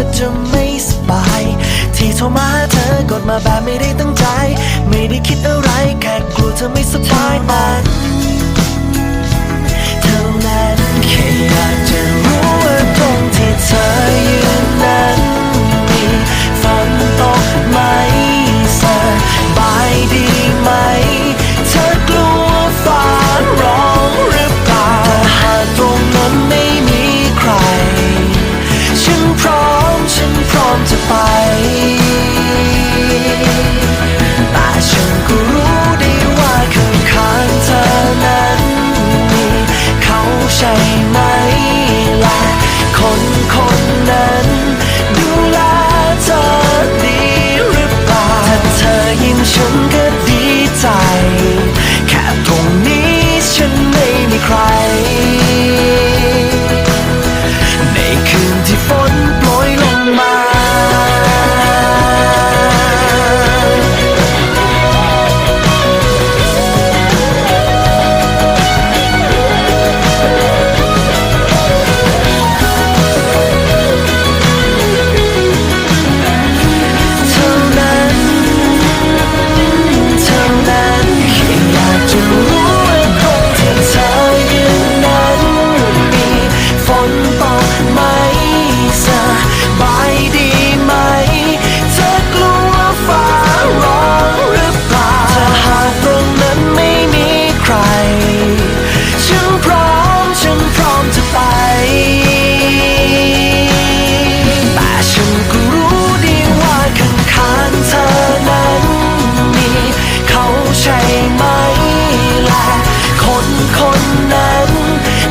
อจะไม่สบาย ที่โทรมาเธอกดมาแบบไม่ได้ตั้งใจ ไม่ได้คิดอะไรแค่กลัวเธอไม่สบายตา shame.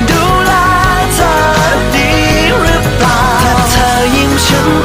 ดูแลเธอดีหรือเปล่าถ้าเธอยิ่งฉัน